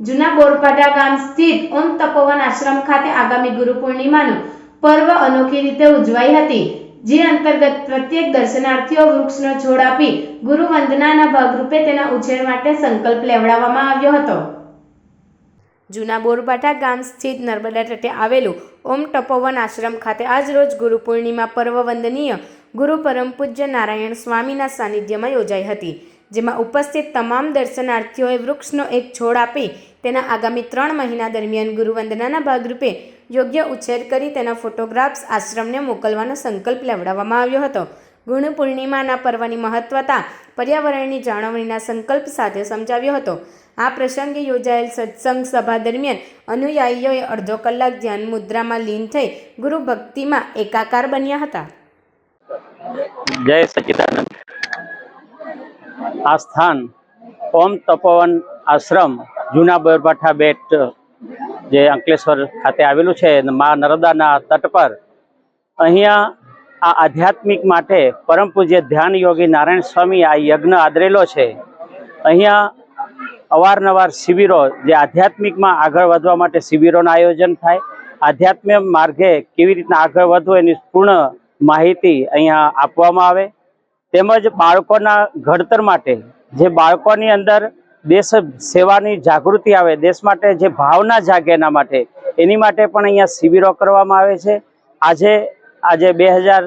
જૂના બોરપાડા ગામ સ્થિત ઓમ તપોવન આશ્રમ ખાતે આગામી ગુરુ પૂર્ણિમાનું પર્વ અનોખી રીતે ઉજવાઈ હતી, જે અંતર્ગત પ્રત્યેક દર્શનાર્થીઓ વૃક્ષનો છોડ આપી ગુરુ વંદનાના ભાગરૂપે તેના ઉછેર માટે સંકલ્પ લેવડાવવામાં આવ્યો હતો. જૂના બોરબાટા ગામ સ્થિત નર્મદા તટે આવેલું ઓમ તપોવન આશ્રમ ખાતે આજ રોજ ગુરુ પૂર્ણિમા પર્વ વંદનીય ગુરુ પરમ પૂજ્ય નારાયણ સ્વામીના સાનિધ્યમાં યોજાઈ હતી. જેમાં ઉપસ્થિત તમામ દર્શનાર્થીઓએ વૃક્ષનો એક છોડ આપી તેના આગામી ત્રણ મહિના દરમિયાન ગુરુવંદનાના ભાગરૂપે યોગ્ય ઉછેર કરી તેના ફોટોગ્રાફ્સ આશ્રમને મોકલવાનો સંકલ્પ લેવડાવવામાં આવ્યો હતો. ગુણ પૂર્ણિમાના પર્વની મહત્વતા, પર્યાવરણની જાળવણીના સંકલ્પ સાથે સમજાવ્યો હતો. આ પ્રસંગે યોજાયેલ સત્સંગ સભા દરમિયાન અનુયાયીઓએ અડધો કલાક ધ્યાન મુદ્રામાં લીન થઈ ગુરુ ભક્તિમાં એકાકાર બન્યા હતા. જય સચિદાનંદ. આ સ્થાન ઓમ તપોવન આશ્રમ જૂના બોરભાઠા બેટ, જે અંકલેશ્વર ખાતે આવેલું છે મા નર્મદાના તટ પર. અહીંયા આ આધ્યાત્મિક માટે પરમ પૂજ્ય ધ્યાન યોગી નારાયણ સ્વામી આ યજ્ઞ આદરેલો છે. અહીંયા અવારનવાર શિબિરો, જે આધ્યાત્મિકમાં આગળ વધવા માટે શિબિરોનું આયોજન થાય. આધ્યાત્મિક માર્ગે કેવી રીતના આગળ વધવું એની પૂર્ણ માહિતી અહીંયા આપવામાં આવે. તેમજ બાળકોના ઘડતર માટે જે બાળકોની અંદર દેશ સેવાની જાગૃતિ આવે, દેશ માટે જે ભાવના જાગે એના માટે, એની માટે પણ અહીંયા શિબિરો કરવામાં આવે છે. આજે આજે બે હજાર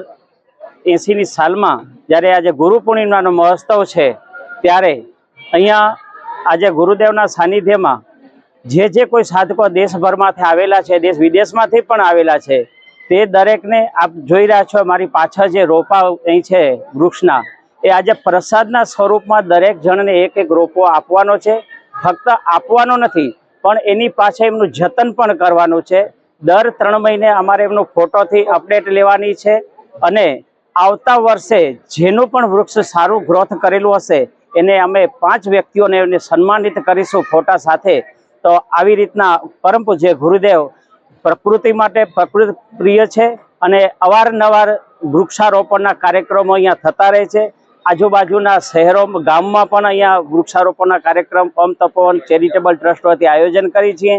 એંસીની સાલમાં જ્યારે આજે ગુરુ પૂર્ણિમાનો મહોત્સવ છે, ત્યારે અહીંયા આજે ગુરુદેવના સાનિધ્યમાં જે જે કોઈ સાધકો દેશભરમાંથી આવેલા છે, દેશ વિદેશમાંથી પણ આવેલા છે તે દરેકને આપ જોઈ રહ્યા છો મારી પાછળ જે રોપા અહીં છે વૃક્ષના, એ આજે પ્રસાદના સ્વરૂપમાં દરેક જણને એક એક રોપો આપવાનો છે. ફક્ત આપવાનો નથી, પણ એની પાછળ એમનું જતન પણ કરવાનું છે. દર ત્રણ મહિને અમારે એમનો ફોટોથી અપડેટ લેવાની છે અને આવતા વર્ષે જેનું પણ વૃક્ષ સારું ગ્રોથ કરેલું હશે, એને અમે પાંચ વ્યક્તિઓને એને સન્માનિત કરીશું ફોટા સાથે. તો આવી રીતના પરમ પૂજ્ય ગુરુદેવ પ્રકૃતિ માટે પ્રકૃતિ પ્રિય છે અને અવારનવાર વૃક્ષારોપણના કાર્યક્રમો અહીંયા થતા રહે છે. આજુબાજુના શહેરો, ગામમાં પણ અહીંયા વૃક્ષારોપણના કાર્યક્રમ પમ તપોવન ચેરિટેબલ ટ્રસ્ટ વતી આયોજન કરી છીએ.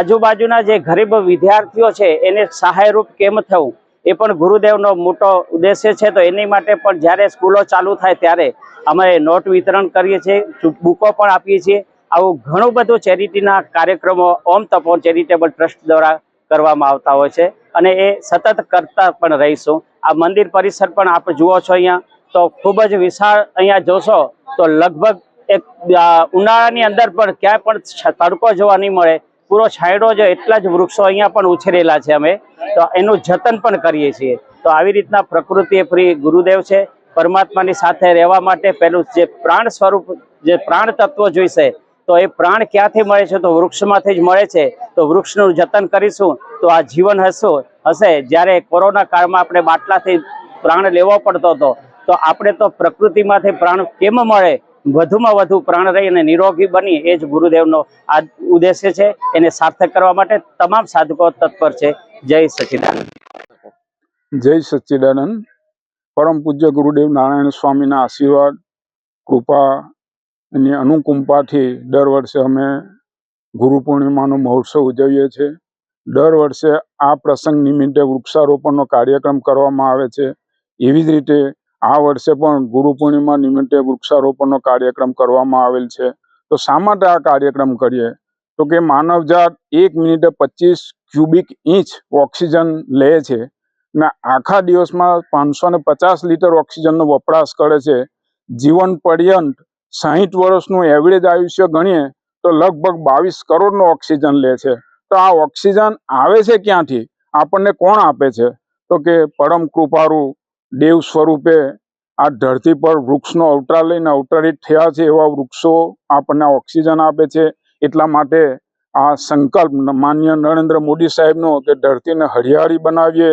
આજુબાજુના જે ગરીબ વિદ્યાર્થીઓ છે, એને સહાયરૂપ કેમ થવું? એ પણ ગુરુદેવનો મોટો ઉદ્દેશ્ય છે. તો એની માટે પણ જ્યારે સ્કૂલો ચાલુ થાય ત્યારે અમે નોટ વિતરણ કરીએ છીએ બુકો પણ આપીએ છીએ. આવું ઘણું બધું ચેરિટીના કાર્યક્રમો ઓમ તપોન ચેરિટેબલ ટ્રસ્ટ દ્વારા કરવામાં આવતા હોય છે અને એ સતત કરતા પણ રહીશું. આ મંદિર પરિસર પણ આપ જુઓ છો અહીંયા. તો ખૂબ જ વિશાળ અહીંયા જોશો તો લગભગ એક ઉનાળાની અંદર પણ ક્યાંય પણ તડકો જોવા નહીં મળે. પૂરો છાંયડો જ એટલા જ વૃક્ષો અહીંયા પણ ઉછરેલા છે અમે. તો એનું જતન પણ કરીએ છીએ. તો આવી રીતના પ્રકૃતિ પ્રિય ગુરુદેવ છે. પરમાત્માની સાથે રહેવા માટે પેલું જે પ્રાણ સ્વરૂપ, જે પ્રાણ તત્વો જોઈશે તો એ પ્રાણ ક્યાંથી મળે છે? તો વૃક્ષમાંથી જ મળે છે. તો વૃક્ષનું જતન કરીશું, તો આ જીવન હશું, હશે. જ્યારે કોરોના કાળમાં આપણે બાટલાથી પ્રાણ લેવો પડતો હતો, તો આપણે તો પ્રકૃતિમાંથી પ્રાણ કેમ મળે? વધુમાં વધુ પ્રાણ રહી અને નિરોગી બની, એ જ ગુરુદેવનો આ ઉદ્દેશ્ય છે. એને સાર્થક કરવા માટે તમામ સાધકો તત્પર છે. જય સચિદાનંદ. જય સચ્ચિદાનંદ પરમ પૂજ્ય ગુરુદેવ નારાયણ સ્વામીના આશીર્વાદ, કૃપા એની અનુકંપાથી દર વર્ષે અમે ગુરુ પૂર્ણિમાનો મહોત્સવ ઉજવીએ છીએ. દર વર્ષે આ પ્રસંગ નિમિત્તે વૃક્ષારોપણનો કાર્યક્રમ કરવામાં આવે છે. એવી જ રીતે આ વર્ષે પણ ગુરુ પૂર્ણિમા નિમિત્તે વૃક્ષારોપણનો કાર્યક્રમ કરવામાં આવેલ છે. તો શા માટે આ કાર્યક્રમ કરીએ? તો કે માનવજાત એક મિનિટે પચીસ ક્યુબિક ઇંચ ઓક્સિજન લે છે ને આખા દિવસમાં પાંચસો ને પચાસ લીટર ઓક્સિજનનો વપરાશ કરે છે. જીવન પર્યંત સાહીઠ વર્ષનું એવરેજ આયુષ્ય ગણીએ તો લગભગ બાવીસ કરોડનો ઓક્સિજન લે છે. તો આ ઓક્સિજન આવે છે ક્યાંથી? આપણને કોણ આપે છે? તો કે પરમ કૃપાળુ દેવ સ્વરૂપે આ ધરતી પર વૃક્ષનો અવતાર લઈને અવતરિત થયા છે એવા વૃક્ષો આપણને ઓક્સિજન આપે છે. એટલા માટે આ સંકલ્પ માન્ય નરેન્દ્ર મોદી સાહેબનો કે ધરતીને હરિયાળી બનાવીએ,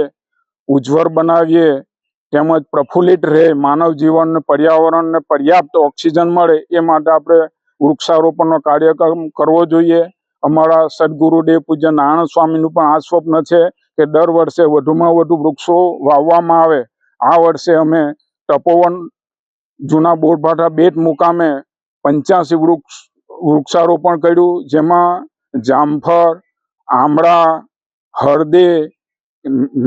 ઉજ્જવળ બનાવીએ તેમજ પ્રફુલ્લિત રહે, માનવ જીવન પર્યાવરણને પર્યાપ્ત ઓક્સિજન મળે, એ માટે આપણે વૃક્ષારોપણનો કાર્યક્રમ કરવો જોઈએ. અમારા સદગુરુદેવ પૂજ્ય નારાયણ સ્વામીનું પણ આ સ્વપ્ન છે કે દર વર્ષે વધુમાં વધુ વૃક્ષો વાવવામાં આવે. આ વર્ષે અમે તપોવન જૂના બોરભાઠા બેટ મુકામે પંચ્યાસી વૃક્ષ, વૃક્ષારોપણ કર્યું, જેમાં જામફળ, આમળા, હળદે,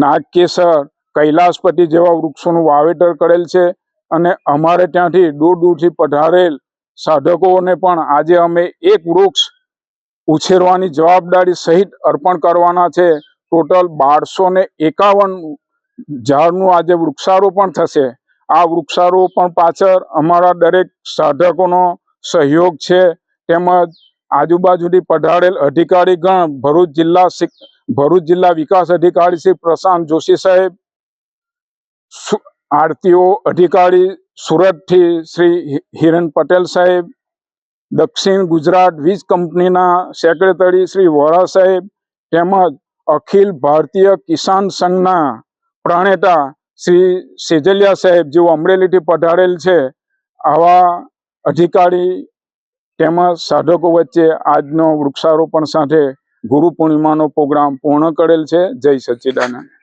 નાગકેસર કૈલાસપતિ જેવા વૃક્ષોનું વાવેતર કરેલ છે અને અમારે ત્યાંથી દૂર દૂરથી પધારેલ સાધકોને પણ આજે અમે એક વૃક્ષ ઉછેરવાની જવાબદારી સહિત અર્પણ કરવાના છે. ટોટલ બારસો ને એકાવન ઝાડનું આજે વૃક્ષારોપણ થશે. આ વૃક્ષારોપણ પાછળ અમારા દરેક સાધકોનો સહયોગ છે. તેમજ આજુબાજુથી પધારેલ અધિકારીગણ ભરૂચ જિલ્લા ભરૂચ જિલ્લા વિકાસ અધિકારી શ્રી પ્રશાંત જોશી સાહેબ આરટીઓ અધિકારી સુરતથી શ્રી હિ- હિરેન પટેલ સાહેબ, દક્ષિણ ગુજરાત વીજ કંપનીના સેક્રેટરી શ્રી વોરા સાહેબ, તેમજ અખિલ ભારતીય કિસાન સંઘના પ્રણેતા શ્રી સેજલિયા સાહેબ જેઓ અમરેલીથી પધારેલ છે, આવા અધિકારી તેમજ સાધકો વચ્ચે આજનો વૃક્ષારોપણ સાથે ગુરુ પૂર્ણિમાનો પ્રોગ્રામ પૂર્ણ કરેલ છે. જય સચ્ચિદાનંદ